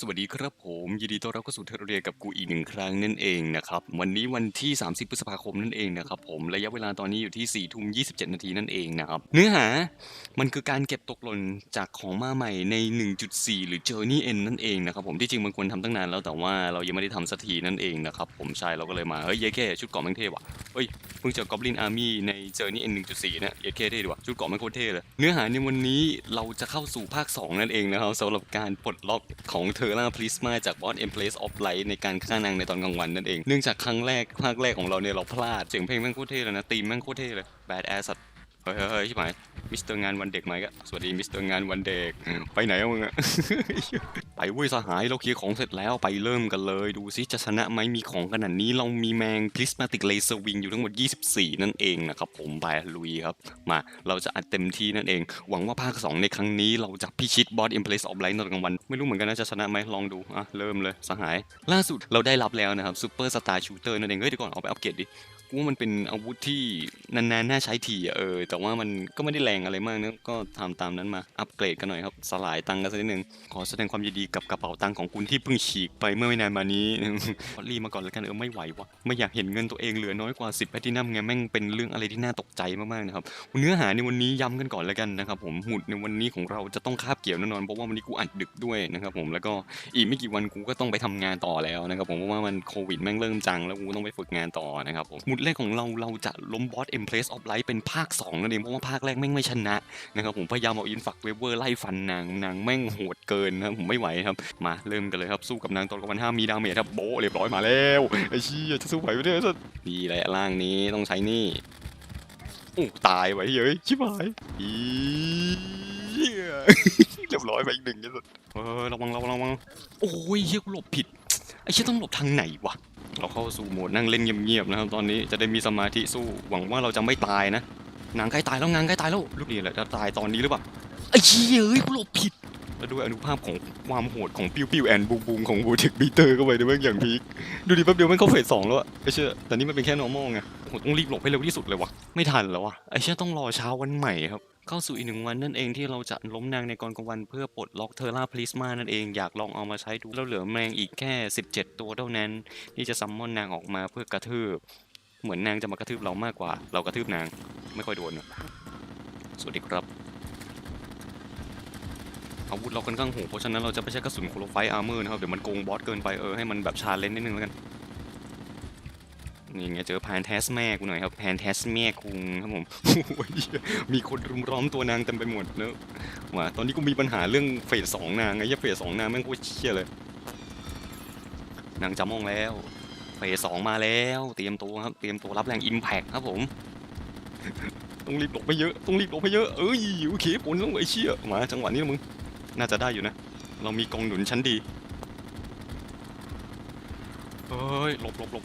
สวัสดีครับผ ยินดีต้อนรับเข้าสู่เทอร์เรียกับกูอีกหนึ่งครั้งนั่นเองนะครับ วันนี้วันที่ 30 พฤษภาคมนั่นเองนะครับผมระยะเวลาตอนนี้อยู่ที่ 4 ทุ่ม 27 นาทีนั่นเองนะครับ เนื้อหามันคือการเก็บตกหล่นจากของมาใหม่ใน 1.4 หรือ Journey End นั่นเองนะครับผมที่จริงมันควรทำตั้งนานแล้วแต่ว่าเรายังไม่ได้ทำสักทีนั่นเองนะครับผมใช่เราก็เลยมา เฮ้ยเย้แค่ชุดเกาะแม่งเท่ว่ะเฮ้ยเพิ่งเจอ Goblin Army ใน Journey End 1.4เนี่ยเยแค่เท่ดีว่ะชุดเกราะแม่งโคตรเท่เลยเนื้อหาในวันนี้เราจะเข้าสู่ภาค 2 นั่นเองนะครับสำหรับการปลดล็อกของเทอร่าพลิสมาจากบอสเอ็มเพลสออฟไลท์ในการฆ่านางในตอนกลางวันนั่นเอง เนื่องจากครั้งแรกภาคแรกของเราเนี่ยเราพลาด เสียงเพลงแม่งโคตรเท่เลยนะตีมแม่งโคตรเท่เลย bad ass สัตว์ เฮ้ยเฮ้ยเฮ้ยชิบหายมิสเตอร์งานวันเด็กไหมก็สวัสดีมิสเตอร์งานวันเด็ก ไปไหนอะมึงอะไปเว้ยสหายเราเคลียร์ของเสร็จแล้วไปเริ่มกันเลย ดูซิจะชนะไหมมีของขนาดนี้เรามีแมงพลิสมาติกเลเซอร์วิงอยู่ทั้งหมด 24 นั่นเองนะครับผมไปลุยครับ มาเราจะอัดเต็มที่นั่นเอง หวังว่าภาค 2 ในครั้งนี้เราจะพิชิตบอสอิมเพลสออฟไลท์ตอนกลางวัน ไม่รู้เหมือนกันนะจะชนะไหมลองดูอะเริ่มเลยสหาย ล่าสุดเราได้รับแล้วนะครับซูเปอร์สตาร์ชูเตอร์นั่นเองเฮ้ยเดี๋ยวก่อนเอาไปอัปเกรดดิ ว่ามันเป็นอาวุธที่นานๆน่าใช้ทีเออ แต่ว่ามันก็ไม่ได้แรงอะไรมากนะก็ทำตามนั้นมาอัปเกรดกันหน่อยครับ สลายตังค์กันสักนิดนึง ขอแสดงความยินดีกับกระเป๋าตังค์ของคุณที่เพิ่งฉีกไปเมื่อไม่นานมานี้รีมาก่อนแล้วกันเออไม่ไหววะไม่อยากเห็นเงินตัวเองเหลือน้อยกว่า 10แพทินัมไงแม่งเป็นเรื่องอะไรที่น่าตกใจมากๆนะครับเนื้อหาในวันนี้ย้ำกันก่อนแล้วกันนะครับผมหมุดในวันนี้ของเราจะต้องคาบเกี่ยวแน่นอนเพราะว่าวันนี้กูอัดดึกด้วยนะครับผมแล้วก็อีกไม่กี่วันกูก็ต้องไปทำงานต่อแล้วนะครับผมเพราะว่ามันโควิดแม่งเริ่มจังแล้วกูต้องไปฝึกงานต่อนะครับผมหมุดแรกของเราเราจะล้มบอส Empress of Light เป็นภาค2นั่นเองเพราะว่าภาคแรกแม่งไม่ชนะนะครับผมพยายามเอาอินฟักเวเวอร์ไล่ฟันนางนางแม่งโหดเกินนะครับผมไม่ไหวครับมาเริ่มกันเลยครับสู้กับนางตอนกวันห้ามีดาเมจครับโบเรียบร้อยมาแล้วไอ้ชี่ยจะสู้ไหวไหมเนี่ยดีแหละร่างนี้ต้องใช้นี่โอ้ตายไว้เฮ้ยชิบหายอีเรียบร้อยไปอีกหนึ่งเนี่ยสุดเออระวังระวังระวังโอ้ยเฮียกูหลบผิด อ้เชี่ยต้องหลบทางไหนวะ เราเข้าสู่โหมดนั่งเล่นเงียบๆนะครับตอนนี้จะได้มีสมาธิสู้หวังว่าเราจะไม่ตายนะนางใกล้ตายแล้วนางใกล้ตายแล้วลูกนี่แหละจะตายตอนนี้หรือเปล่าไอ้เชี่ยเอ้ยกูหลบผิดแล้วด้วยอนุภาพของความโหดของปิ้วปิ้วแอนบูมบูมของบูเทคบีเตอร์เข้าไปด้วยแม่งอย่างพีคดูดิแป๊บเดียวมันเข้าเฟสสองแล้วอะไอ้เชี่ยแต่นี่มันเป็นแค่ normal ไงผมต้องรีบหลบให้เร็วที่สุดเลยวะไม่ทันแล้ววะไอ้เชี่ยต้องรอเช้าวันใหม่ครับ เข้าสู่อีกหนึ่งวันนั่นเองที่เราจะล้มนางในกรกลางวันเพื่อปลดล็อกเทอร่าพลิสมานั่นเองอยากลองเอามาใช้ดูแล้วเหลือแมงอีกแค่ 17 ตัวเท่านั้น ที่จะซัมมอนนางออกมาเพื่อกระทืบ เหมือนนางจะมากระทืบเรามากกว่า เรากระทืบนางไม่ค่อยโดนสวัสดีครับ อาวุธเราค่อนข้างโหดเพราะฉะนั้นเราจะไม่ใช้กระสุนโคลไฟอาร์เมอร์นะครับเดี๋ยวมันโกงบอสเกินไปเออให้มันแบบชาเลนจ์นิดนึงแล้วกัน นี่ไงเจอแพนแทสแม่กูหน่อยครับแพนแทสแม่คุงครับผมโอ้ยมีคนรุมล้อมตัวนางเต็มไปหมดเนอะว่าตอนนี้กูมีปัญหาเรื่องเฟสสองนางไงเหี้ยเฟสสองนางแม่งกูเชี่ยเลย นางจะมองแล้วเฟสสองมาแล้ว เตรียมตัวครับ เตรียมตัวรับแรงอิมแพคครับผม ต้องรีบหลบไปเยอะ ต้องรีบหลบไปเยอะ เอ้ยโอเคผลต้องไอ้เชี่ยมาจังหวะนี้มึง น่าจะได้อยู่นะ เรามีกองหนุนชั้นดีเฮ้ยหลบหลบหลบ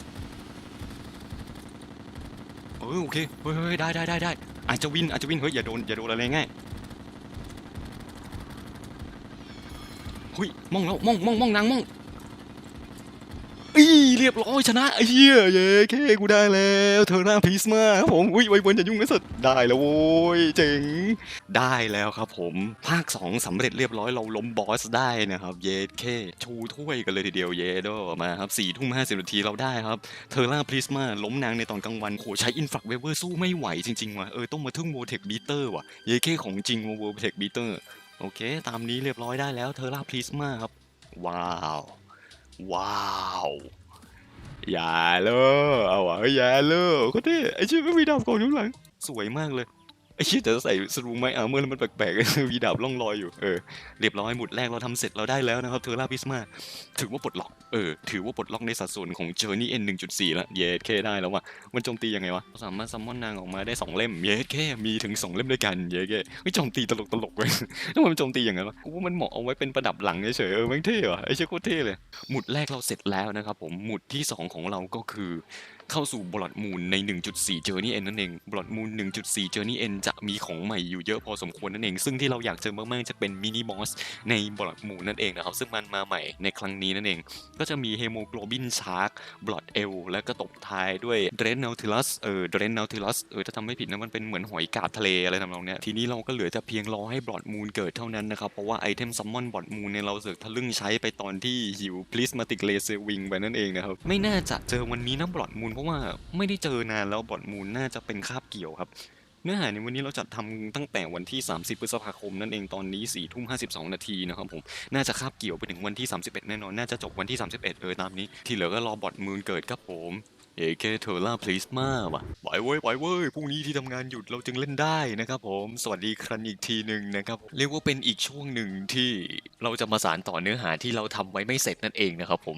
ออโอเคเฮ้ยเฮ้ยได้ได้ได้ได้อาจจะวินอาจจะวินเฮ้ยอย่าโดนอย่าโดนอะไรง่ายเฮ้ยมองแล้วมองมองมองนางมองอี เรียบร้อยชนะไอ้เหี้ยเย้เคกูได้แล้วเธอหน้าพีสมาครับผมอุ้ยไว้บนอย่ายุ่งนะสุดได้แล้วโว้ยเจ๋งได้แล้วครับผมภาค 2สำเร็จเรียบร้อยเราล้มบอสได้นะครับเยเคชูถ้วยกันเลยทีเดียวเยโดมาครับสี่ทุ่มห้าสิบนาทีเราได้ครับเทอร่าพริสมาล้มนางในตอนกลางวันโหใช้อินฟักเวเวอร์สู้ไม่ไหวจริงๆว่ะเออต้องมาทึ่งโวเทคบีเตอร์ว่ะเยเคของจริงโวเทคบีเตอร์โอเค ตามนี้เรียบร้อยได้แล้วเทอร่าพริสมาครับ ว้าว ว้าว อย่าเลยเอาวะอย่าเลยก็เท่ไอชื่อไม่มีดาบกองอยู่งหลัง สวยมากเลย ไอชื่อแต่ใส่สรูไม้อาร์เมอร์แล้วมันแปลกๆมีดาบล่องลอยอยู่ เออ เรียบร้อยหมุดแรกเราทำเสร็จเราได้แล้วนะครับเทอร่าพิสมา ถือว่าปลดล็อก เออ ถือว่าปลดล็อกในสัดส่วนของ Journey N 1.4แล้วเยสเคได้แล้วว่ะ มันโจมตียังไงวะเราสามารถซัมมอนนางออกมาได้2เล่ม เยสเคมีถึง2เล่มด้วยกันเยสเคไม่โจมตีตลกตลกเว้ยแล้วมันโจมตีอย่างไงวะกูว่ามันเหมาะเอาไว้เป็นประดับหลังเฉยเออแม่งเท่ว่ะไอ้เชี่ยโคตรเท่เลย หมุดแรกเราเสร็จแล้วนะครับผม หมุดที่2ของเราก็คือ เข้าสู่ Blood Moon ใน 1.4 Journey End นั่นเอง Blood Moon 1.4 Journey End จะมีของใหม่อยู่เยอะพอสมควรนั่นเอง ซึ่งที่เราอยากเจอมากๆจะเป็นมินิบอสใน Blood Moon นั่นเองนะครับ ซึ่งมันมาใหม่ในครั้งนี้นั่นเอง ก็จะมี Hemoglobin Shark Blood Eel แล้วก็ตบท้ายด้วย d r e n a u t i l u s เออ d r e n a u t i l u s เออถ้าทำไม่ผิดนะมันเป็นเหมือนหอยกาบทะเลอะไรทำนองเนี้ยทีนี้เราก็เหลือจะเพียงรอให้ Blood Moon เกิดเท่านั้นนะครับเพราะว่าไอเทม Summon Blood Moon เนี่ยเราเสือกทะลึ่งใช้ไปตอนที่หิว Prismatic Laser Wing ไปนั่นเองนะครับไม่น่าจะเจอวันนี้นะ Blood Moon เพราะว่าไม่ได้เจอนานแล้วบอดมูลน่าจะเป็นคาบเกี่ยวครับ เนื้อหาในวันนี้เราจัดทำตั้งแต่วันที่ 30 พฤษภาคมนั่นเองตอนนี้4ทุ่ม52 นาทีนะครับผมน่าจะคาบเกี่ยวไปถึงวันที่ 31 แน่นอน น่าจะจบวันที่ 31 เออตามนี้ ที่เหลือก็รอบอดมูลเกิดครับผม เอเคเทอร่าพลิสมาว่ะปล่อยเว้ยปล่อยเว้ยพรุ่งนี้ที่ทำงานหยุดเราจึงเล่นได้นะครับผมสวัสดีครันอีกทีหนึ่งนะครับเรียกว่าเป็นอีกช่วงหนึ่งที่เราจะมาสานต่อเนื้อหาที่เราทำไว้ไม่เสร็จนั่นเองนะครับผม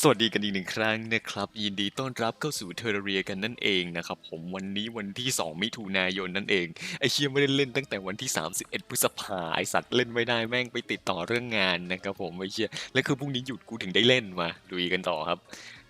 สวัสดีกันอีกหนึ่งครั้งนะครับ ยินดีต้อนรับเข้าสู่เทอร์เรียกันนั่นเองนะครับผมวันนี้วันที่ 2 มิถุนายนนั่นเองไอเชียไม่ได้เล่นตั้งแต่วันที่ 31 พฤษภาไอสัตว์เล่นไม่ได้แม่งไปติดต่อเรื่องงานนะครับผมไอเชียและคือพรุ่งนี้หยุดกูถึงได้เล่นมาดูกันต่อครับ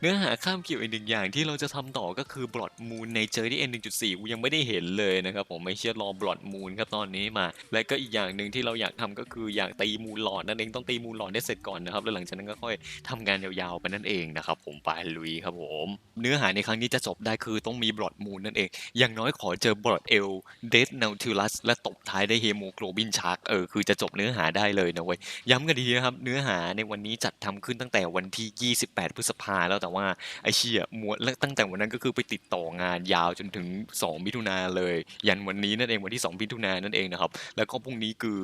เนื้อหาข้ามเกี่ยวอีกหนึ่งอย่างที่เราจะทำต่อก็คือบลอดมูนในเจอที่ N 1.4กูยังไม่ได้เห็นเลยนะครับผมไม่เชื่อรอบลอดมูนครับตอนนี้มา และก็อีกอย่างหนึ่งที่เราอยากทำก็คืออยากตีมูลหลอดนั่นเองต้องตีมูลหลอดได้เสร็จก่อนนะครับแล้วหลังจากนั้นก็ค่อยทำงานยาวๆไปนั่นเองนะครับผมไปลุยครับผมเนื้อหาในครั้งนี้จะจบได้คือต้องมีบลอดมูนนั่นเองอย่างน้อยขอเจอบลอดเอลเดสนาทูลัสและตบท้ายได้เฮโมโกลบินชาร์กเออคือจะจบเนื้อหาได้เลยนะเว้ยย้ำกันดีนะครับเนื้อหาในวันนี้จัดทำขึ้นตั้งแต่วันที่ 28 พฤษภาแล้วแต่ว่าไอเชี่ยมวลตั้งแต่วันนั้นก็คือไปติดต่องานยาวจนถึง 2 มิถุนาเลย ยันวันนี้นั่นเองวันที่ 2 มิถุนานั่นเองนะครับ แล้วก็พรุ่งนี้คือ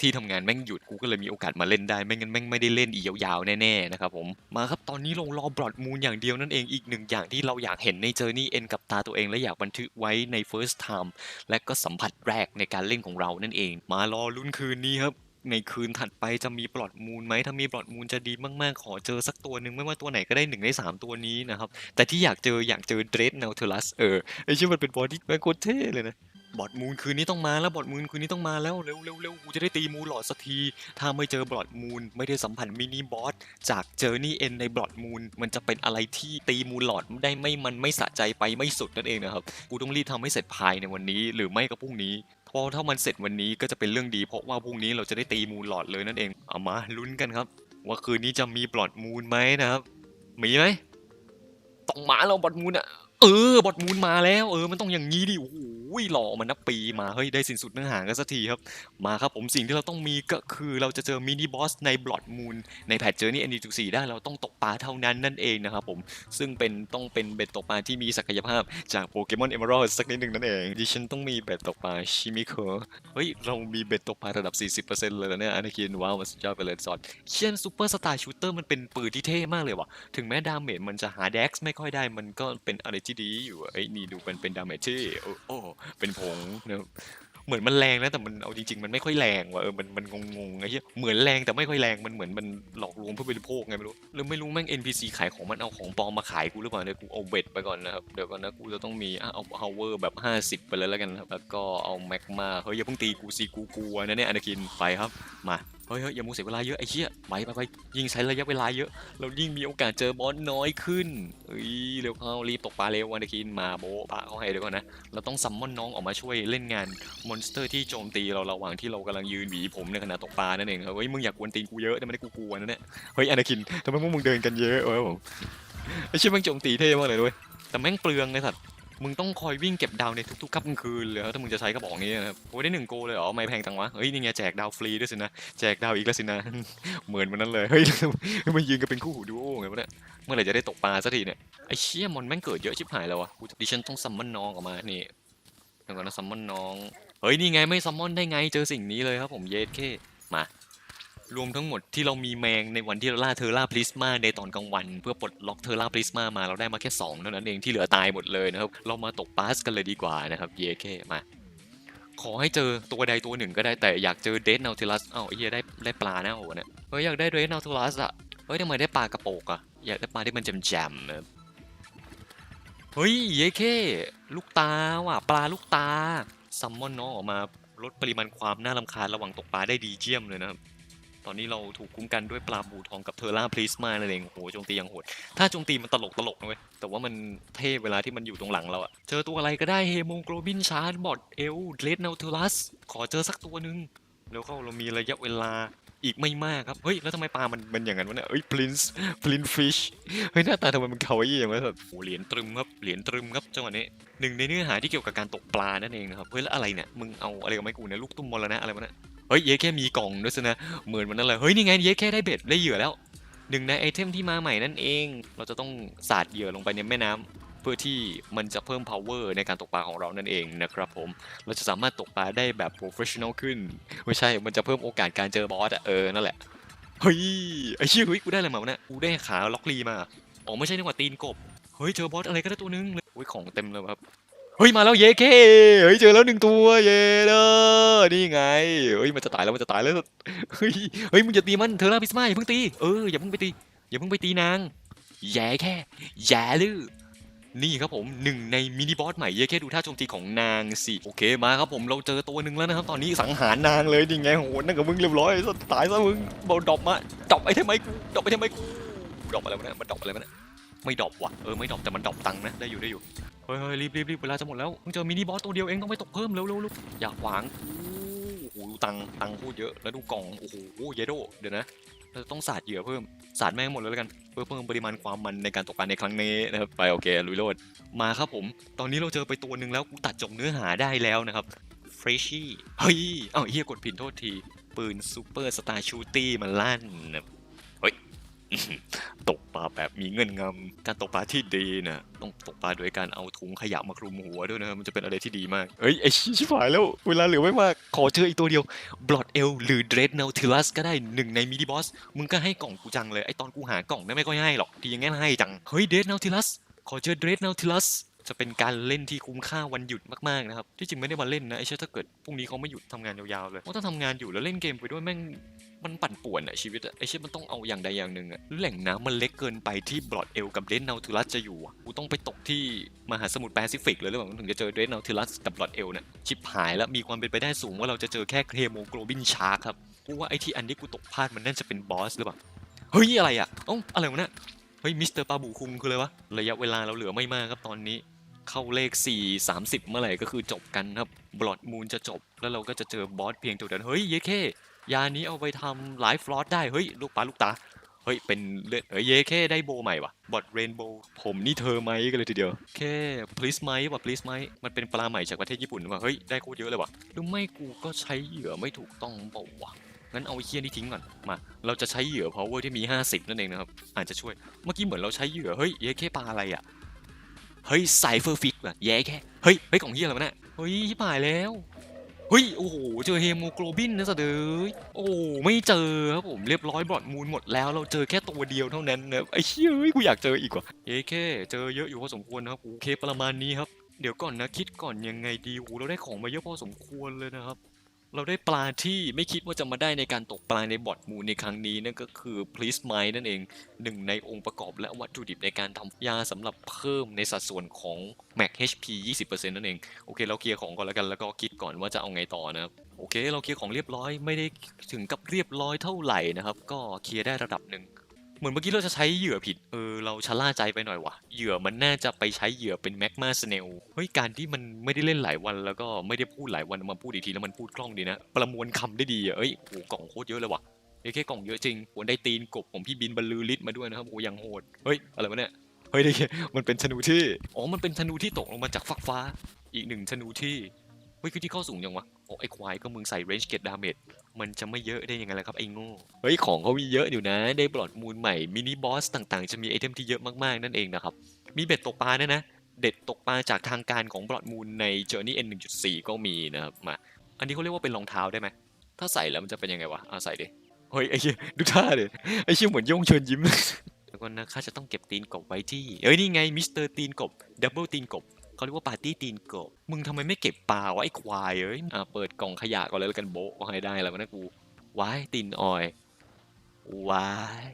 ที่ทำงานแม่งหยุดกูก็เลยมีโอกาสมาเล่นได้ไม่งั้นแม่งไม่ได้เล่นอีกยาวๆแน่ๆนะครับผมมาครับตอนนี้ลงรอบลอดมูนอย่างเดียวนั่นเองอีกหนึ่งอย่างที่เราอยากเห็นในเจอร์นี่เอ็นกับตาตัวเองและอยากบันทึกไว้ใน first time และก็สัมผัสแรกในการเล่นของเรานั่นเอง มารอลุ้นคืนนี้ครับ ในคืนถัดไปจะมีปลอดมูลไหมถ้ามีปลอดมูลจะดีมากๆ ขอเจอสักตัวหนึ่งไม่ว่าตัวไหนก็ได้หนึ่งในสามตัวนี้นะครับ แต่ที่อยากเจออยากเจอเดรสเนลเทลัสเออไอชื่อมันเป็นบอดี้แม่งโคตรเท่เลยนะบอดมูลคืนนี้ต้องมาแล้วบอดมูลคืนนี้ต้องมาแล้วเร็วเร็วเร็วกูจะได้ตีมูลหลอดสักที ถ้าไม่เจอบอดมูลไม่ได้สัมผัสมินิบอสจากเจอนี่เอ็นในบอดมูลมันจะเป็นอะไรที่ตีมูลหลอดได้ไม่มันไม่สะใจไปไม่สุดนั่นเองนะครับ กูต้องรีบทำให้เสร็จภายในวันนี้ หรือไม่ก็พรุ่งนี้ เพราะถ้ามันเสร็จวันนี้ก็จะเป็นเรื่องดี เพราะว่าพรุ่งนี้เราจะได้ตีมูลหลอดเลยนั่นเอง เอามาลุ้นกันครับ ว่าคืนนี้จะมีบลอดมูลไหมนะครับ มีไหมต้องมาเราบลอดมูลอะ เออบลอดมูลมาแล้ว เออ มันต้องอย่างนี้ดิ โอ้โห หล่อมันนับปีมาเฮ้ยได้สิ้นสุดเนื้อหากันสักทีครับมาครับผมสิ่งที่เราต้องมีก็คือเราจะเจอมินิบอสในบลอดมูลในแพทเจอร์นี่ ND24 ได้เราต้องตกปลาเท่านั้นนั่นเองนะครับผมซึ่งเป็นต้องเป็นเบ็ดตกปลาที่มีศักยภาพจากโปเกมอนเอเมอรัลสักนิดหนึ่งนั่นเองดิฉันต้องมีเบ็ดตกปลาชิมิเคอร์เฮ้ยเรามีเบ็ดตกปลาระดับ 40%เลยนะเนี่ยอนาคินว้าวมันสุดยอดไปเลยซอดเชียนซูเปอร์สตาร์ชูเตอร์มันเป็นปืนที่เท่มากเลยว่ะถึงแม้ดาเมจมันจะหาเด็กไม่ค่อยได้มันก็เป็นอะไรที่ดีอยู่เอ้ยนี่ดูมันเป็นดาเมจที่โอ้โอ้เป็นผงเนี่ย เหมือนมันแรงนะแต่มันเอาจริงๆมันไม่ค่อยแรงว่ะเออมันมันงงๆไอ้เหี้ยเหมือนแรงแต่ไม่ค่อยแรงมันเหมือนมันหลอกลวงผู้บริโภคไงไม่รู้หรือไม่รู้แม่ง NPC ขายของมันเอาของปลอมมาขายกูหรือเปล่าเนี่ยกูเอาเบ็ดไปก่อนนะครับเดี๋ยวก่อนนะกูจะต้องมีเอะเอา power แบบ50 ไปเลยแล้วกันครับแล้วก็เอาแม็กมาเฮ้ยอย่าเพิ่งตีกูสิกูกลัวนะเนี่ยอนาคินไปครับมาเฮ้ยเฮ้ยอย่ามูเสียเวลาเยอะไอ้เชี่ยไปไปไปยิ่งใช้ระยะเวลาเยอะเรายิ่งมีโอกาสเจอบอสน้อยขึ้นเอ้ยเร็วเข้ารีบตกปลาเร็วอนาคินมาโบะปะเขาให้เดี๋ยวก่อนนะเราต้องซัมมอนน้องออกมาช่วยเล่นงานมอนสเตอร์ที่โจมตีเราระหว่างที่เรากำลังยืนหวีผมในขณะตกปลานั่นเองครับเฮ้ยมึงอยากกวนตีนกูเยอะแต่ไม่ได้กูกลัวนะเนี่ยเฮ้ยอนาคินทำไมพวกมึงเดินกันเยอะเว้ยผมไอ้เชี่ยแม่งโจมตีเท่มากเลยด้วยแต่แม่งเปลืองเลยสัตว์มึงต้องคอยวิ่งเก็บดาวในทุกๆค่ำคืนเลยครับถ้ามึงจะใช้กระบอกนี้นะครับโอ้ยได้หนึ่งโกเลยเหรอไม่แพงจังวะเฮ้ยนี่ไงแจกดาวฟรีด้วยสินะแจกดาวอีกแล้วสินะเหมือนมันนั้นเลยเฮ้ยมันยืนกันเป็นคู่หูดูโอไงวะเนี่ยเมื่อไหร่จะได้ตกปลาสักทีเนี่ยไอ้เชี่ยมอนแม่งเกิดเยอะชิบหายแล้ววะดิฉันต้องซัมมอนน้องออกมานี่เดี๋ยวก่อนนะซัมมอนน้อง เฮ้ย นี่ไงไม่ซัมมอนได้ไงเจอสิ่งนี้เลยครับผมเยสเคมารวมทั้งหมดที่เรามีแมงในวันที่เราล่าเทอร่าพลิสมาในตอนกลางวัน เพื่อปลดล็อกเทอร่าพลิสมามาเราได้มาแค่2เท่านั้นเองที่เหลือตายหมดเลยนะครับ เรามาตกปาสกันเลยดีกว่านะครับเยเคมา ขอให้เจอตัวใดตัวหนึ่งก็ได้แต่อยากเจอเดสนาทิลัสอ้าวไอ้เหี้ยได้ได้ปลาแน่โหเนี่ยเฮ้ยอยากได้เดสนาทิลัสอะเฮ้ยทำไมได้ปลากระโปกอะอยากได้ปลาที่มันแจ่มๆเฮ้ยเยเคลูกตาว่ะปลาลูกตา ซัมมอนน้องออกมาลดปริมาณความน่ารำคาญระหว่างตกปลาได้ดีเยี่ยมเลยนะครับ ตอนนี้เราถูกคุ้มกันด้วยปลาบูทองกับเทอร่าพลิสมานั่นเองโอ้โหโจมตีอย่างโหด ถ้าโจมตีมันตลกตลกนะเว้ย แต่ว่ามันเท่เวลาที่มันอยู่ตรงหลังเราอะเจอตัวอะไรก็ได้เฮโมโกลบินชาร์ดบอดเอลเลดเนลเทลัส ขอเจอสักตัวหนึ่ง แล้วเข้าเรามีระยะเวลาอีกไม่มากครับ เฮ้ย แล้วทำไมปลามันมันอย่างนั้นวะเนี่ยเอ้ยพลินส์พลินฟิชเฮ้ย หน้าตาทำไมมันคาวาอี้อย่างวะแบบโอ้เหรียญตรึมครับ เหรียญตรึมครับจังหวะนี้หนึ่งในเนื้อหาที่เกี่ยวกับการตกปลานั่นเองนะครับ เฮ้ย แล้วอะไรเนี่ย มึงเอาอะไรกับไม้กูเนี่ย ลูกตุ้มมรณะอะไรวะเนี่ย เฮ้ย เย้แค่มีกล่องด้วยสินะ เหมือนมันนั่นเลยเฮ้ย นี่ไง เย้แค่ได้เบ็ดได้เหยื่อแล้ว หนึ่งในไอเทมที่มาใหม่นั่นเอง เราจะต้องสาดเหยื่อลงไปในแม่น้ำ เพื่อที่มันจะเพิ่ม power ในการตกปลาของเรานั่นเองนะครับผม เราจะสามารถตกปลาได้แบบ professional ขึ้น ไม่ใช่ มันจะเพิ่มโอกาสการเจอบอสอะเออ นั่นแหละ เฮ้ย ไอ้เชี่ยเฮ้ย กูได้อะไรมาวะเนี่ย กูได้ขาล็อกลีมา อ๋อ ไม่ใช่นึกว่าตีนกบ เฮ้ย เจอบอสอะไรก็ได้ตัวนึงเลยเฮ้ย ของเต็มเลยครับ เฮ้ย มาแล้วเยเคเฮ้ย เจอแล้วหนึ่งตัว เยเด้อนี่ไง เฮ้ย มันจะตายแล้ว มันจะตายแล้ว เฮ้ย เฮ้ย มึงอย่าตีมัน เธอลาพิสมาอย่าเพิ่งตี เออ อย่าเพิ่งไปตี อย่าเพิ่งไปตีนางแย่แค่แย่ลือ นี่ครับผมหนึ่งในมินิบอสใหม่เยอะแค่ดูท่าโจมตีของนางสิโอเคมาครับผมเราเจอตัวหนึ่งแล้วนะครับตอนนี้สังหารนางเลยนี่ไงโหนั่นกับมึงเรียบร้อยซะตายซะมึงบอลดรอปมาดรอปไอ้ทำไมกูดรอปไอ้ทำไมกูดรอปอะไรวะเนี่ยมันดรอปอะไรวะเนี่ยไม่ดรอปว่ะเออไม่ดรอปแต่มันดรอปตังค์นะได้อยู่ได้อยู่เฮ้ยเฮ้ยรีบรีบรีบเวลาจะหมดแล้วมึงเจอมินิบอสตัวเดียวเองต้องไปตกเพิ่มเร็วเร็วเร็วอย่าขวางโอ้โหดูตังค์ตังค์พูดเยอะแล้วดูกล่องโอ้โหเยโดเดี๋ยวนะ เราต้องสาดเหยื่อเพิ่มสาดแม่งหมดเลยแล้วกันเพื่อเพิ่มปริมาณความมันในการตกปลาในครั้งนี้นะครับไปโอเคลุยโลดมาครับผม ตอนนี้เราเจอไปตัวหนึ่งแล้วกูตัดจบเนื้อหาได้แล้วนะครับเฟรชี่เฮ้ยเอ้าเฮียกดผิดโทษที ปืนซูเปอร์สตาร์ชูตี้มันลั่นนะเฮ้ย แบบมีเงินงำการตกปลาที่ดีนะต้องตกปลาโดยการเอาถุงขยะมาคลุมหัวด้วยนะมันจะเป็นอะไรที่ดีมากเฮ้ยไอชิบหายแล้วเวลาเหลือไม่มากขอเจออีกตัวเดียวบลอดเอลหรือเดรดเนลทิลัสก็ได้หนึ่งในมินิบอสมึงก็ให้กล่องกูจังเลยไอตอนกูหากล่องนั่นไม่ค่อยให้หรอกทีอย่างงั้นให้จังเฮ้ยเดรดเนลทิลัสขอเจอเดรดเนลทิลัสจะเป็นการเล่นที่คุ้มค่าวันหยุดมากๆนะครับ ที่จริงไม่ได้มาเล่นนะไอเช่ถ้าเกิดพรุ่งนี้เขาไม่หยุดทำงานยาวๆเลยเพราะถ้าทำงานอยู่แล้วเล่นเกมไปด้วยแม่ง มันปั่นป่วนอะชีวิตอะไอเช่ยมันต้องเอาอย่างใดอย่างหนึ่งอะแหล่งน้ำมันเล็กเกินไปที่บลอดเอลกับเดรดเนลทิลัสจะอยู่อะกูต้องไปตกที่มหาสมุทรแปซิฟิกเลยหรือเปล่าถึงจะเจอเดรดเนลทิลัสกับบลอดเอลเนี่ยชิบหายแล้วมีความเป็นไปได้สูงว่าเราจะเจอแค่เคโมโกลบินชาร์คครับกูว่าไอที่อันที่กูตกพลาดมันน่าจะเป็นบอสหรือเปล่าเฮ้ยอะไรอะอ้าอะไรวะเนี่ยเฮ้ยมิสเตอร์ปาบูคุงคืออะไรวะระยะเวลาเราเหลือไม่มากครับตอนนี้เข้าเลข 4 30 เมื่อไหร่ก็คือจบกันครับบลอดมูนจะจบ แล้วเราก็จะเจอบอสเพียงตัวเดียวเฮ้ยเยเค ยานี้เอาไปทำไลฟ์ฟลอสได้เฮ้ยลูกปลาลูกตาเฮ้ยเป็นเลือดเฮ้ยเยเคได้โบใหม่ว่ะบอดเรนโบว์ผมนี่เธอไหมกันเลยทีเดียวแค่ please ไหมว่ะ please ไหมมันเป็นปลาใหม่จากประเทศญี่ปุ่นว่ะเฮ้ยได้โคตรเยอะเลยว่ะหรือไม่กูก็ใช้เหยื่อไม่ถูกต้องเปล่าวะงั้นเอาไอ้เคี้ยนี่ทิ้งก่อนมา เราจะใช้เหยื่อ power ที่มี 50 นั่นเองนะครับอาจจะช่วยเมื่อกี้เหมือนเราใช้เหยื่อเฮ้ยเย้แค่ปลาอะไรอะเฮ้ยไซเฟอร์ฟิกว่ะแย่แค่เฮ้ยเฮ้ยของเฮี้ยอะไรวะเนี่ยเฮ้ยชิบหายแล้ว เฮ้ย โอ้โห เจอเฮโมโกลบินนะสะเดยโอ้ไม่เจอครับผมเรียบร้อยบอดมูลหมดแล้วเราเจอแค่ตัวเดียวเท่านั้นนะไอ้เชี่ยเฮ้ยกูอยากเจออีกว่ะเย้แค่เจอเยอะอยู่พอสมควรนะครับโอเคประมาณนี้ครับเดี๋ยวก่อนนะคิดก่อนยังไงดีโอ้เราได้ของมาเยอะพอสมควรเลยนะครับ เราได้ปลาที่ไม่คิดว่าจะมาได้ในการตกปลาในบอดมูในครั้งนี้นั่นก็คือพลิสไม้นั่นเองหนึ่งในองค์ประกอบและวัตถุดิบในการทำยาสำหรับเพิ่มในสัดส่วนของ Mac HP 20%นั่นเอง โอเค เราเคลียร์ของก่อนแล้วกันแล้วก็คิดก่อนว่าจะเอาไงต่อนะครับโอเค เราเคลียร์ของเรียบร้อยไม่ได้ถึงกับเรียบร้อยเท่าไหร่นะครับ ก็เคลียร์ได้ระดับหนึ่ง เหมือนเมื่อกี้เราจะใช้เหยื่อผิด เออ เราชะล่าใจไปหน่อยวะเหยื่อมันน่าจะไปใช้เหยื่อเป็นแมกมาสเนล เฮ้ย การที่มันไม่ได้เล่นหลายวันแล้วก็ไม่ได้พูดหลายวันมาพูดอีกทีแล้วมันพูดคล่องดีนะ ประมวลคำได้ดีอะเอ้ย โอ้กล่องโคตรเยอะเลยว่ะเอ้แค่กล่องเยอะจริงควรได้ตีนกบของพี่บินบรรลือฤทธิ์มาด้วยนะครับ โอ้ยังโหด เฮ้ย อะไรวะเนี่ย เฮ้ยได้มันเป็นธนูที่ อ๋อ มันเป็นธนูที่ตกลงมาจากฟักฟ้า อีกหนึ่งธนูที่ เฮ้ยคือที่ข้าสูงยังวะ ไอควายก็มึงใส่ range get damage มันจะไม่เยอะได้ยังไงล่ะครับไอ้โง่เฮ้ยของเขามีเยอะอยู่นะ ได้บลอดมูลใหม่มินิบอสต่างๆ จะมีไอเทมที่เยอะมากๆนั่นเองนะครับ มีเบ็ดตกปลาเนี่ยนะ เด็ดตกปลาจากทางการของบลอดมูลใน Journey N 1.4 ก็มีนะครับมา อันนี้เขาเรียกว่าเป็นรองเท้าได้ไหมถ้าใส่แล้วมันจะเป็นยังไงวะอะใส่ดิเฮ้ยไอ้เหี้ยดูท่าเดิไอ้เชี่ยเหมือนย่งเชิญยิ้มแล้วก็นะข้าจะต้องเก็บตีนกบไว้ที่เอ้ยนี่ไงมิสเตอร์ตีนกบดับเบิลตีนกบ เขาเรียกว่าปาร์ตี้ตีนกบ มึงทำไมไม่เก็บปลาวะไอ้ควายเอ้ยอ่าเปิดกล่องขยะก่อนเลยแล้วกันโบะให้ได้แล้วนะกูว้ายตีนออยว้าย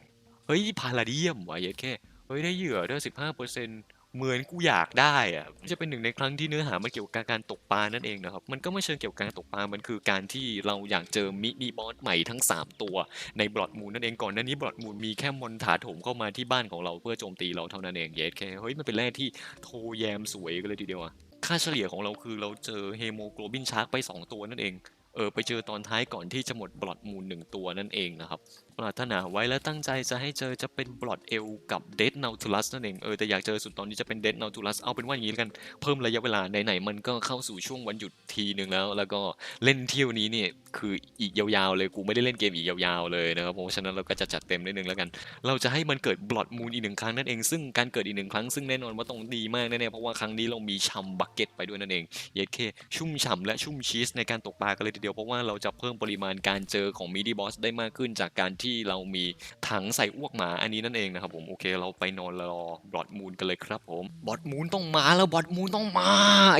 เฮ้ยพาราเดียมวะเยอะแค่เฮ้ยได้เหยื่อด้วยสิบห้าเปอร์เซ็นต์ เหมือนกูอยากได้อะจะเป็นหนึ่งในครั้งที่เนื้อหามันเกี่ยวกับการตกปลานั่นเองนะครับ มันก็ไม่เชิงเกี่ยวกับการตกปลา มันคือการที่เราอยากเจอมินิบอสใหม่ทั้ง 3 ตัวในบลอดมูนนั่นเองก่อนหน้านี้บลอดมูนมีแค่มอนถาโถมเข้ามาที่บ้านของเราเพื่อโจมตีเราเท่านั้นเองเยสแค่เฮ้ยมันเป็นแร่ที่โทแยมสวยกันเลยทีเดียวอะค่าเฉลี่ยของเราคือเราเจอเฮโมโกลบินชาร์กไป 2 ตัวนั่นเองเออไปเจอตอนท้ายก่อนที่จะหมดบลอดมูนหนึ่งตัวนั่นเองนะครับ ปรารถนาไว้และตั้งใจจะให้เจอจะเป็นบลอดเอลกับเดดนาทูลัสนั่นเองเออแต่อยากเจอสุดตอนนี้จะเป็นเดดนาทูลัสเอาเป็นว่าอย่างนี้แล้วกันเพิ่มระยะเวลาไหนๆมันก็เข้าสู่ช่วงวันหยุดทีหนึ่งแล้ว แล้วก็เล่นเที่ยวนี้เนี่ยคืออีกยาวๆเลยกูไม่ได้เล่นเกมอีกยาวๆเลยนะครับเพราะฉะนั้นเราก็จะจัดเต็มนิดนึงแล้วกัน เราจะให้มันเกิดบลอดมูนอีกหนึ่งครั้งนั่นเองซึ่งการเกิดอีกหนึ่งครั้งซึ่งแน่นอนว่าต้องดีมากแน่ๆเพราะว่าครั้งนี้เรามีชัมบักเก็ตไปด้วยนั่นเองเยดเคชุ่มฉ่ำและชุ่มชีสในการตกปลากันเลยทีเดียวเพราะว่าเราจะเพิ่มปริมาณการเจอของมิดีบอสได้มากขึ้นจากการทที่เรามีถังใส่อ้วกหมาอันนี้นั่นเองนะครับผมโอเคเราไปนอนรอบอดมูนกันเลยครับผมบอดมูนต้องมาแล้วบอดมูนต้องมา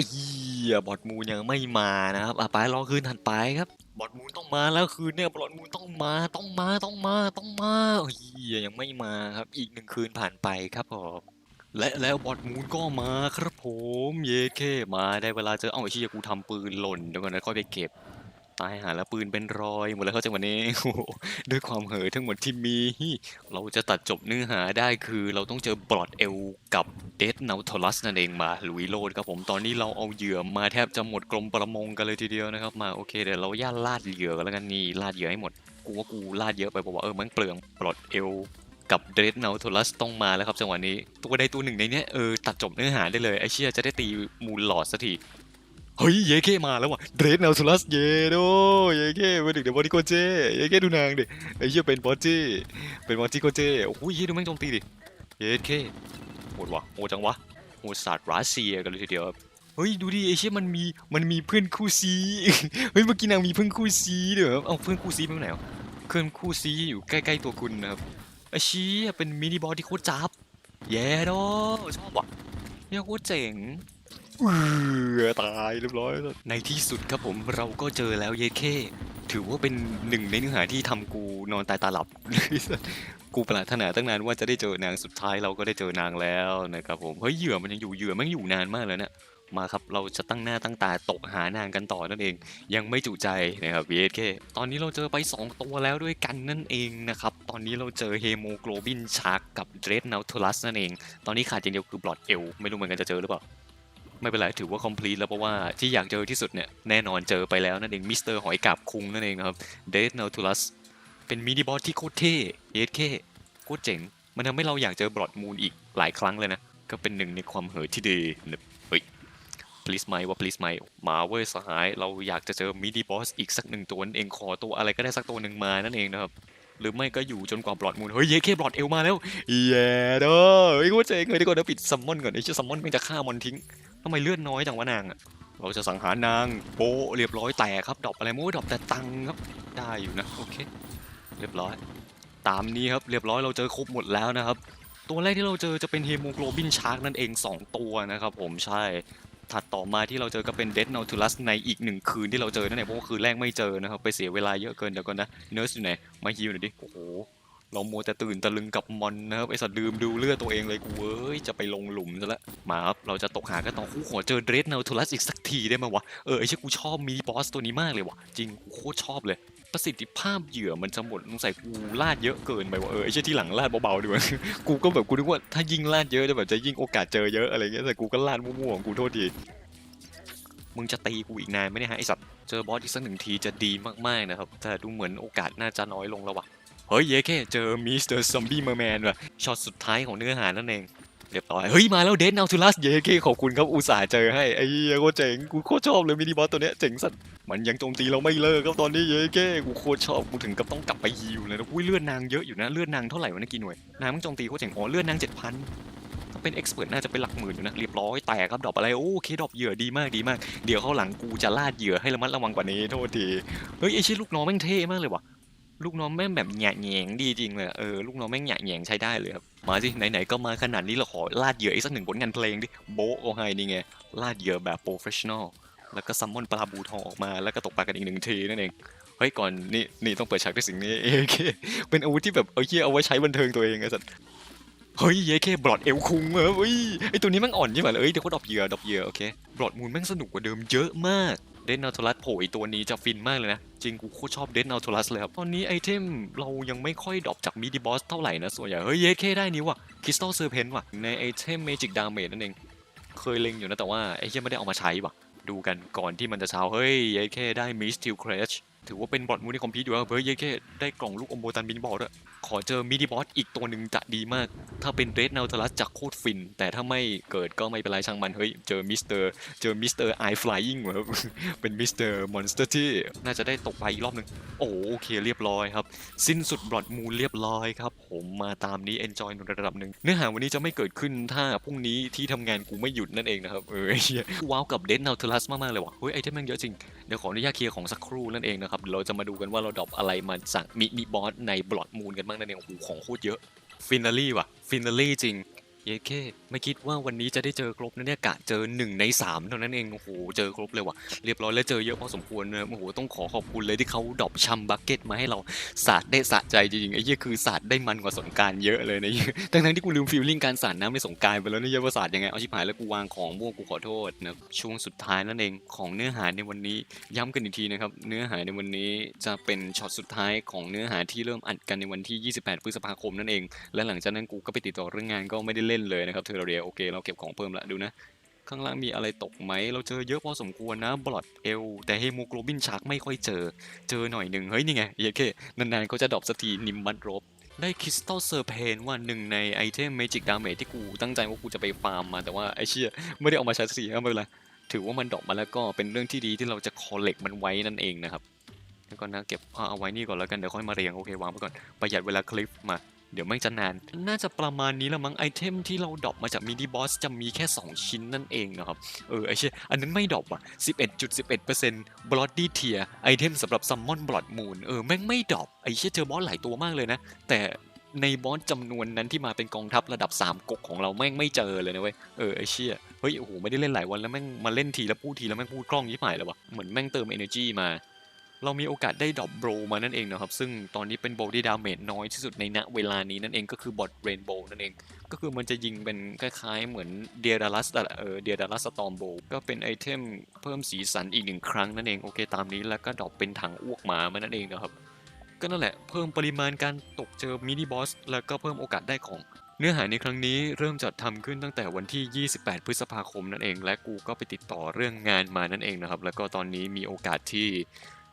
เฮียบอดมูนยังไม่มานะครับอะไปรอคืนถัดไปครับบอดมูนต้องมาแล้วคืนเนี่ยบอดมูนต้องมาต้องมาต้องมาต้องมาเฮียยังไม่มาครับอีกหนึ่งคืนผ่านไปครับผมและแล้วบอดมูนก็มาครับผมเยเคมาได้เวลาเจอเอ้าไอ้ชี่ยกูทำปืนหล่นเดี๋ยวก่อนนะค่อยไปเก็บ ตายหาแล้วปืนเป็นรอยหมดแล้วเขาจังหวะนี้ด้วยความเห่อทั้งหมดที่มี เราจะตัดจบเนื้อหาได้คือเราต้องเจอบลอดเอลกับเดดนาทอลัสนั่นเองมาลุยโลดครับผมตอนนี้เราเอาเหยื่อมาแทบจะหมดกรมประมงกันเลยทีเดียวนะครับมาโอเคเดี๋ยวเราย่าลาดเหยื่อกันแล้วกันนี่ลาดเหยื่อให้หมดกูว่ากูลาดเยอะไปบอกว่าเออมันเปลืองบลอดเอลกับเดรดเนาทลัสต้องมาแล้วครับจังหวะนี้ ตัวใดตัวหนึ่งในนี้เออตัดจบเนื้อหาได้เลยไอเชี่ยจะได้ตีมูลหลอดสักที เฮ้ยเยเคมาแล้วว่ะเดรดเนาทลัสเยโดเยเคเป็นหนึ่งในบอดี้โกเจเยเคดูนางดิไอ้เชี่ยเป็นบอจี้เป็นบอดี้โกเจโอ้โหเยดูแม่งโจมตีดิเยเคโหดว่ะโหดจังวะโหดศาสตร์รัสเซียกันเลยทีเดียวครับเฮ้ยดูดิไอ้เชี่ยมันมีมันมีเพื่อนคู่ซีเฮ้ยเมื่อกี้นางมีเพื่อนคู่ซีเด้วยเหรอเอ้าเพื่อนคู่ซีไปไหนวะเพื่อนคู่ซีอยู่ใกล้ๆตัวคุณนะครับไอ้เชี้ยเป็นมินิบอสที่โคตรจับแย่ดอชอบว่ะเนี่ยโคตรเจ๋ง ตายเรียบร้อยแล้วในที่สุดครับผมเราก็เจอแล้วเยเคถือว่าเป็นหนึ่งในเนื้อหาที่ทำกูนอนตายตาหลับ กูปรารถนาตั้งนานว่าจะได้เจอนางสุดท้ายเราก็ได้เจอนางแล้วนะครับผมเฮ้ยเหยื่อมันยังอยู่เหยื่อมันอยู่นานมากเลยเนี่ยมาครับเราจะตั้งหน้าตั้งตาตกหานางกันต่อนั่นเอง ยังไม่จุใจนะครับ VSK ตอนนี้เราเจอไป 2 ตัวแล้วด้วยกันนั่นเองนะครับ ตอนนี้เราเจอเฮโมโกลบินชาร์กกับเดรดนาทูลัสนั่นเอง ตอนนี้ขาดอย่างเดียวคือบลอดเอลไม่รู้เหมือนกันจะเจอหรือเปล่า ไม่เป็นไรถือว่า complete แล้วเพราะว่าที่อยากเจอที่สุดเนี่ยแน่นอนเจอไปแล้วนั่นเองมิสเตอร์หอยกาบคุงนั่นเองนะครับเดรดนาทลัสเป็นมินิบอสที่โคตรเท่ VSK โคตรเจ๋ง มันทำให้เราอยากเจอบลอดมูนอีกหลายครั้งเลยนะ ก็เป็นหนึ่งในความเหอที่ดีนะเฮ้ย please ไหมว่า please ไหมมาเว้ยสหาย เราอยากจะเจอมินิบอสอีกสักหนึ่งตัวนั่นเองขอตัวอะไรก็ได้สักตัวหนึ่งมานั่นเองนะครับหรือไม่ก็อยู่จนกว่าบลอดมูนเฮ้ยเยเคบลอดเอลมาแล้วเย้เด้อเฮ้ยกูเจ๋งเลยดีกว่าเดี๋ยวปิดซัมมอนก่อนไอ้เชื่อซัมมอนมันจะฆ่ามอนทิ้ง ทำไมเลือดน้อยจังวะนางอะเราจะสังหารนางโปะเรียบร้อยแตกครับดอปอะไรมั้งดอปแต่ตังครับได้อยู่นะโอเค เรียบร้อย ตามนี้ครับเรียบร้อยเราเจอครบหมดแล้วนะครับ ตัวแรกที่เราเจอจะเป็นเฮโมโกลบินชาร์กนั่นเอง 2 ตัวนะครับผมใช่ถัดต่อมาที่เราเจอก็เป็นเด d น a ทูลัสในอีกหนึ่งคืนที่เราเจอนั่นเองเพราะว่าคืนแรกไม่เจอนะครับไปเสียเวลาเยอะเกินเดี๋ยวก่อนนะเนิร์สอยู่ไหนมาฮิวหน่อยดิโอ้โห เราโมวแต่ตื่นตะลึงกับมอนนะครับไอสัตว์ลืมดูเลือดตัวเองเลยกูเอ้ยจะไปลงหลุมซะแล้วมาครับเราจะตกหากันต่อคู่ขอเจอเด d น a ทูลัสอีกสักทีได้ไหมวะเออไอเช่ยกูชอบมีบอสตัวนี้มากเลยวะจริงกูโคตรชอบเลย ประสิทธิภาพเหยื่อมันจะหมดสงสัยกูลาดเยอะเกินไปว่าเออไอเช่ยที่หลังลาดเบาๆดีกว่ากูก็แบบกูนึกว่าถ้ายิงลาดเยอะจะแบบจะยิงโอกาสเจอเยอะอะไรเงี้ยแต่กูก็ลาดมั่วๆของกูโทษทีมึงจะตีกูอีกนานไหมเนี่ยฮะไอสัตว์เจอบอสอีกสักหนึ่งทีจะดีมากๆนะครับแต่ดูเหมือนโอกาสน่าจะน้อยลงแล้ววะ เฮ้ยเย้แค่เจอมิสเตอร์ซอมบี้เมอร์แมนว่ะช็อตสุดท้ายของเนื้อหานั่นเองเรียบร้อย เฮ้ย มาแล้วเดนนาทูลัสเย้แค่ขอบคุณครับ อุตส่าห์เจอให้ ไอ้เหี้ยโคตรเจ๋ง กูโคตรชอบเลยมินิบอสตัวเนี้ย เจ๋งสัสมันยังโจมตีเราไม่เลิกครับตอนนี้เย้เก้กูโคตรชอบ กูถึงกับต้องกลับไปฮิวเลยนะอุ้ยเลือดนางเยอะอยู่นะ เลือดนางเท่าไหร่วะนะกี่หน่วย นางมันโจมตีโคตรเจ๋ง อ๋อ เลือดนางเจ็ดพันถ้าเป็นเอ็กซ์เพรสน่าจะเป็นหลักหมื่นอยู่นะ เรียบร้อย แตกครับ ดอปอะไร โอเคดอปเหยื่อดีมากดีมาก เดี๋ยวเข้าหลังกูจะลาดเหยื่อให้ระมัดระวังกว่านี้โทษที เฮ้ยไอชิลูกน้องแม่งเท่มากเลยว่ะ ลูกน้องแม่งแบบแหย่แหยงดีจริงเลยเออลูกน้องแม่งแหย่แหยงใช้ได้เลยครับมาสิไหนๆก็มาขนาดนี้เราขอลาดเหยื่ออีกสักหนึ่งผลงานเพลงดิโบะก็ให้นี่ไงลาดเหยื่อแบบโปรเฟชชั่นอลแล้วก็ซัมมอนปลาบูทองออกมาแล้วก็ตกปลากันอีกหนึ่งทีนั่นเองเฮ้ยก่อนนี่นี่ต้องเปิดฉากด้วยสิ่งนี้เอเคเป็นอาวุธที่แบบเอาเหี้ยเอาไว้ใช้บันเทิงตัวเองไอ้สัสเฮ้ยเยเคบลอดเอลคุงเหรอเฮ้ยไอตัวนี้แม่งอ่อนใช่ไหมเอ้ยเดี๋ยวเขาดรอปเหยื่อดรอปเหยื่อโอเคบลอดมูนแม่งสนุกกว่าเดิมเยอะมาก เดนนาทลัสโผล่อีตัวนี้จะฟินมากเลยนะ จริงกูโคตรชอบเดนนาทลัสเลยครับ ตอนนี้ไอเทมเรายังไม่ค่อยดรอปจากมิดิบอสเท่าไหร่นะ ส่วนใหญ่ เฮ้ยเยเคได้นี้ว่ะคริสตัลเซอร์เพนว่ะ ในไอเทมเมจิกดาเมจนั่นเอง เคยเล็งอยู่นะแต่ว่าไอ้เหี้ยไม่ได้เอามาใช้ว่ะ ดูกันก่อนที่มันจะเช้าเฮ้ยเยเคได้มิสติลครช ถือว่าเป็นบอทมูนี่คอมพิวต์อยู่แล้วเฮ้ยเยเคได้กล่องลูกอมโบตันบินบอลด้วยขอเจอมิดิบอสอีกตัวหนึ่งจะดีมาก ถ้าเป็นเรดนา t ท l ลัสจากโคตรฟิน แต่ถ้าไม่เกิดก็ไม่เป็นไรช่างมัน เฮ้ย เจอมิสเตอร์เจอมิสเตอร์ไอฟลายิงเหรอเป็นมิสเตอร์มอนสเตอร์ที่น่าจะได้ตกไปอีกรอบหนึ่งโอ้โอเคเรียบร้อยครับ สิ้นสุดบอดมูลเรียบร้อยครับ ผมมาตามนี้ enjoy ในระดับหนึ่งเนื้อหาวันนี้จะไม่เกิดขึ้นถ้าพรุ่งนี้ที่ทำงานกูไม่หยุดนั่นเองนะครับเออว้าวกับเดนนา t ท l ลัสมากๆเลยว่ะเฮ้ยไอเทมแม่งเยอะจริง เดี๋ยวขออนุญาตเคลียร์ของสักครู่นั่นเองนะครับเราจะมาดูกันว่าเราดรอปอะไรมาสั่งมีมีบอสในบลอดมูลกันบ้างนั่นเองโอ้โหของโคตรเยอะฟินาลี่ว่ะฟินาลี่จริง เยเคไม่คิดว่าวันนี้จะได้เจอครบนะเนี่ยกะเจอหนึ่งในสามเท่านั้นเองโอ้โหเจอครบเลยว่ะเรียบร้อยแล้วเจอเยอะพอสมควรนะโอ้โหต้องขอขอบคุณเลยที่เขาดรอปชัมบักเก็ตมาให้เราสาดได้สะใจจริงๆไอ้เหี้ยคือสาดได้มันกว่าสงการเยอะเลยนะเหี้ยทั้งๆที่กูลืมฟีลลิ่งการสาดน้ำในสงการไปแล้วนะเหี้ยว่าสาดยังไงเอาชิบหายแล้วกูวางของม่วงกูขอโทษนะช่วงสุดท้ายนั่นเองของเนื้อหาในวันนี้ย้ำกันอีกทีนะครับเนื้อหาในวันนี้จะเป็นช็อตสุดท้ายของเนื้อหาที่เริ่มอัดกันในวันที่ 28 พฤษภาคมนั่นเอง และหลังจากนั้นกูก็ไปติดต่อเรื่องงานก็ไม่ได้เล่นเลยนะครับเทอร์เรียโอเคเราเก็บของเพิ่มละดูนะข้างล่างมีอะไรตกไหม เราเจอเยอะพอสมควรนะบลอดเอลแต่เฮโมโกลบินชักไม่ค่อยเจอ เจอหน่อยหนึ่งเฮ้ย นี่ไงเยเคนานๆเขาจะดรอปสักทีนิมบัตรบ ได้คริสตัลเซอร์เพนว่าหนึ่งในไอเทมเมจิกดาเมจที่กูตั้งใจว่ากูจะไปฟาร์มมาแต่ว่าไอเชี่ยไม่ได้เอามาใช้สักทีไม่เป็นไรถือว่ามันดรอปมาแล้วก็เป็นเรื่องที่ดีที่เราจะคอลเลกมันไว้นั่นเองนะครับแล้วก็นะเก็บเอาไว้นี่ก่อนแล้วกันเดี๋ยวค่อยมาเรียงโอเควางไปก่อนประหยัดเวลาคลิปมา เดี๋ยวแม่จะนาน น่าจะประมาณนี้ละมั้งไอเทมที่เราดรอปมาจากมินิบอสจะมีแค่ 2 ชิ้นนั่นเองนะครับ เออไอเช่ยอันนั้นไม่ดรอปอะ 11.11% Bloody Tier ไอเทมสำหรับ Summon Blood Moon เออแม่งไม่ดรอปไอเช่ยเจอบอสหลายตัวมากเลยนะ แต่ในบอสจำนวนนั้นที่มาเป็นกองทัพระดับ 3ก๊กของเราแม่งไม่เจอเลยนะเว้ย เออไอเชี่ยเฮ้ยโอ้โหไม่ได้เล่นหลายวันแล้วแม่งมาเล่นทีแล้วพูดทีแล้วแม่งพูดคล่องยิ่หายเลยวะเหมือนแม่งเติม energy มา เรามีโอกาสได้ดรอปโบรมานั่นเองนะครับ ซึ่งตอนนี้เป็นโบที่ดาเมจน้อยที่สุดในณเวลานี้นั่นเองก็คือบอทเรนโบนั่นเอง ก็คือมันจะยิงเป็นคล้ายๆ เหมือนเดียดารัสเออเดียดารัสสตอมโบก็เป็นไอเทมเพิ่มสีสันอีกหนึ่งครั้งนั่นเอง โอเคตามนี้แล้วก็ดรอปเป็นถังอ้วกหมามานั่นเองนะครับ ก็นั่นแหละเพิ่มปริมาณการตกเจอมินิบอสแล้วก็เพิ่มโอกาสได้ของเนื้อหาในครั้งนี้เริ่มจัดทำขึ้นตั้งแต่วันที่ 28 พฤษภาคมนั่นเอง และกูก็ไปติดต่อเรื่องงานมานั่นเองนะครับ แล้วก็ตอนนี้มีโอกาสที่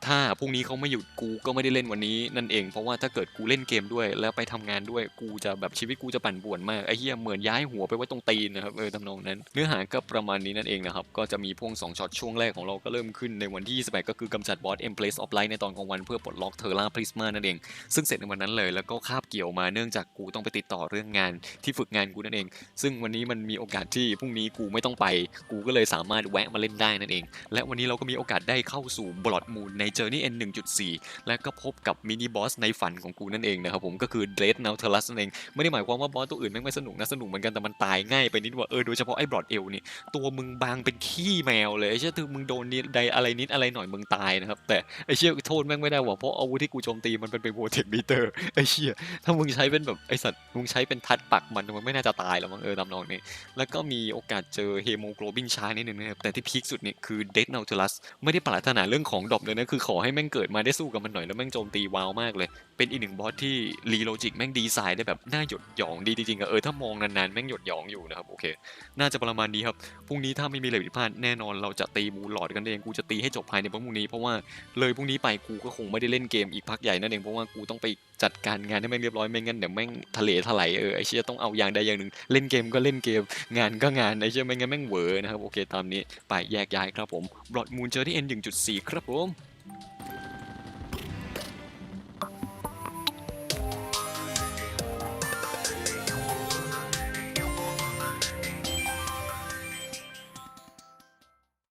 ถ้าพรุ่งนี้เขาไม่หยุดกูก็ไม่ได้เล่นวันนี้นั่นเอง เพราะว่าถ้าเกิดกูเล่นเกมด้วย แล้วไปทำงานด้วยกูจะแบบชีวิตกูจะปั่นป่วนมากไอ้เหี้ยเหมือนย้ายหัวไปไว้ตรงตีนนะครับเออทำนองนั้น เนื้อหาก็ประมาณนี้นั่นเองนะครับก็จะมีพวงสองช็อตช่วงแรกของเราก็เริ่มขึ้นในวันที่28ก็คือกำจัดบอส Embrace of Light ในตอนกลางวันเพื่อปลดล็อกเทอร่าพริสมานั่นเอง ซึ่งเสร็จในวันนั้นเลยแล้วก็คาบเกี่ยวมาเนื่องจากกูต้องไปติดต่อเรื่องงานที่ฝึกงานกูนั่นเอง ซึ่งวันนี้มันมีโอกาสที่พรุ่งนี้กูไม่ต้องไป กูก็เลยสามารถแวะมาเล่นได้นั่นเอง และวันนี้เราก็มีโอกาสได้เข้าสู่บลอดมูนใน Journey N 1.4 และก็พบกับมินิบอสในฝันของกูนั่นเองนะครับผมก็คือ Dread Nautilus นั่นเอง ไม่ได้หมายความว่าบอสตัวอื่นแม่งไม่สนุกนะสนุกเหมือนกันแต่มันตายง่ายไปนิดว่าเออโดยเฉพาะไอ้บลอดเอลนี่ตัวมึงบางเป็นขี้แมวเลยเชี่ยคือมึงโดนนิดใดอะไรนิดอะไรหน่อยมึงตายนะครับแต่ไอ้เชี่ยโทษแม่งไม่ได้ว่ะเพราะอาวุธที่กูโจมตีมันเป็นเป็นโวเทคบีเตอร์ไอ้เชี่ยถ้ามึงใช้เป็นแบบไอ้สัตว์มึงใช้เป็นทัดปักมันมันไม่น่าจะตายหรอกมั้งเออตามนองนี้แล้วก็มีโอกาสเจอเฮโมโกลบินช้านิดนึงนะครับแต่ที่พีคสุดเนี่ยคือเด d น a ล t ลัสไม่ได้ปรารถนาเรื่องของดรอปเลยนะคือขอให้แม่งเกิดมาได้สู้กับมันหน่อยแล้วแม่งโจมตีว้าวมากเลย เป็นอีกหนึ่งบอสที่รีโลจิกแม่งดีไซน์ได้แบบน่าหยดหยองดีจริงๆอะเออถ้ามองนานๆแม่งหยดหยองอยู่นะครับโอเค น่าจะประมาณนี้ครับพรุ่งนี้ถ้าไม่มีอะไรผิดพลาดแน่นอนเราจะตีมูลหลอดกันเองกูจะตีให้จบภายในวันพรุ่งนี้ เพราะว่าเลยพรุ่งนี้ไปกูก็คงไม่ได้เล่นเกมอีกพักใหญ่นั่นเองเพราะว่ากูต้องไปจัดการงานให้แม่งเรียบร้อยไม่งั้นเดี๋ยวแม่งทะเลถลายเออไอเชี่ยต้องเอาอย่างใดอย่างหนึ่งเล่นเกมก็เล่นเกมงานก็งานไอเชี่ยไม่งั้นแม่งเวอนะครับโอเคตามนี้ไปแยกย้ายครับผมบลอดมูลเจอที่ N 1.4 ครับผม